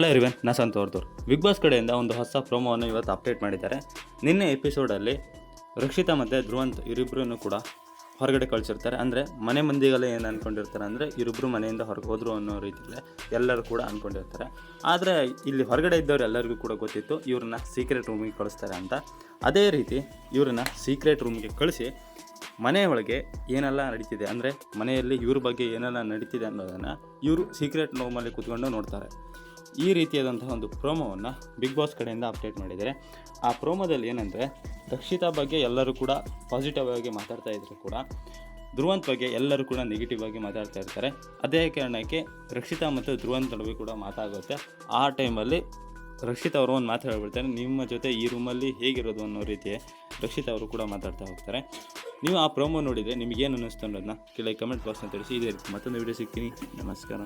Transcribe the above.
Hello everyone ನಾ Bigg Boss ಕಡೆಯಿಂದ ಒಂದು ಹೊಸ ಪ್ರೋಮೋವನ್ನು ಇವತ್ತು ಅಪ್ಡೇಟ್ ಮಾಡಿದ್ದಾರೆ. ನಿನ್ನೆ ಎಪಿಸೋಡಲ್ಲಿ ರಕ್ಷಿತಾ ಮತ್ತು ಧ್ರುವಂತ್ ಇವರಿಬ್ಬರೂ ಕೂಡ ಹೊರಗಡೆ ಕಳಿಸಿರ್ತಾರೆ. ಅಂದರೆ ಮನೆ ಮಂದಿಗೆಲ್ಲ ಏನು ಅಂದ್ಕೊಂಡಿರ್ತಾರೆ ಅಂದರೆ ಇವರಿಬ್ಬರು ಮನೆಯಿಂದ ಹೊರಗೆ ಹೋದರು ಅನ್ನೋ ರೀತಿಯಲ್ಲಿ ಎಲ್ಲರೂ ಕೂಡ ಅಂದ್ಕೊಂಡಿರ್ತಾರೆ ಆದರೆ ಇಲ್ಲಿ ಹೊರಗಡೆ ಇದ್ದವ್ರು ಎಲ್ಲರಿಗೂ ಕೂಡ ಗೊತ್ತಿತ್ತು, ಇವ್ರನ್ನ ಸೀಕ್ರೆಟ್ ರೂಮಿಗೆ ಕಳಿಸ್ತಾರೆ ಅಂತ. ಅದೇ ರೀತಿ ಇವ್ರನ್ನ ಸೀಕ್ರೆಟ್ ರೂಮ್ಗೆ ಕಳಿಸಿ ಮನೆಯೊಳಗೆ ಏನೆಲ್ಲ ನಡೀತಿದೆ, ಅಂದರೆ ಮನೆಯಲ್ಲಿ ಇವ್ರ ಬಗ್ಗೆ ಏನೆಲ್ಲ ನಡೀತಿದೆ ಅನ್ನೋದನ್ನು ಇವರು ಸೀಕ್ರೆಟ್ ರೂಮಲ್ಲಿ ಕೂತ್ಕೊಂಡು ನೋಡ್ತಾರೆ. ಈ ರೀತಿಯಾದಂತಹ ಒಂದು ಪ್ರೋಮೋವನ್ನು ಬಿಗ್ ಬಾಸ್ ಕಡೆಯಿಂದ ಅಪ್ಡೇಟ್ ಮಾಡಿದ್ದಾರೆ. ಆ ಪ್ರೋಮೋದಲ್ಲಿ ಏನಂದರೆ, ರಕ್ಷಿತಾ ಬಗ್ಗೆ ಎಲ್ಲರೂ ಕೂಡ ಪಾಸಿಟಿವ್ ಆಗಿ ಮಾತಾಡ್ತಾ ಇದ್ರು ಕೂಡ, ಧ್ರುವಂತ್ ಬಗ್ಗೆ ಎಲ್ಲರೂ ಕೂಡ ನೆಗೆಟಿವ್ ಆಗಿ ಮಾತಾಡ್ತಾ ಇರ್ತಾರೆ. ಅದೇ ಕಾರಣಕ್ಕೆ ರಕ್ಷಿತಾ ಮತ್ತು ಧ್ರುವಂತ್ ನಡುವೆ ಕೂಡ ಮಾತಾಗುತ್ತೆ. ಆ ಟೈಮಲ್ಲಿ ರಕ್ಷಿತ್ ಅವರು ಒಂದು ಮಾತು ಹೇಳ್ಬಿಡ್ತಾರೆ, ನಿಮ್ಮ ಜೊತೆ ಈ ರೂಮಲ್ಲಿ ಹೇಗಿರೋದು ಅನ್ನೋ ರೀತಿ ರಕ್ಷಿತ್ ಅವರು ಕೂಡ ಮಾತಾಡ್ತಾ ಹೋಗ್ತಾರೆ. ನೀವು ಆ ಪ್ರೋಮೋ ನೋಡಿದರೆ ನಿಮಗೇನು ಅನ್ನಿಸ್ತು ಅನ್ನೋದನ್ನ ಕೆಳಗೆ ಕಮೆಂಟ್ ಬಾಕ್ಸ್ನ ತಿಳಿಸಿ. ಇದೇ ರೀತಿ ಮತ್ತೊಂದು ವೀಡಿಯೋ ಸಿಗ್ತೀನಿ. ನಮಸ್ಕಾರ.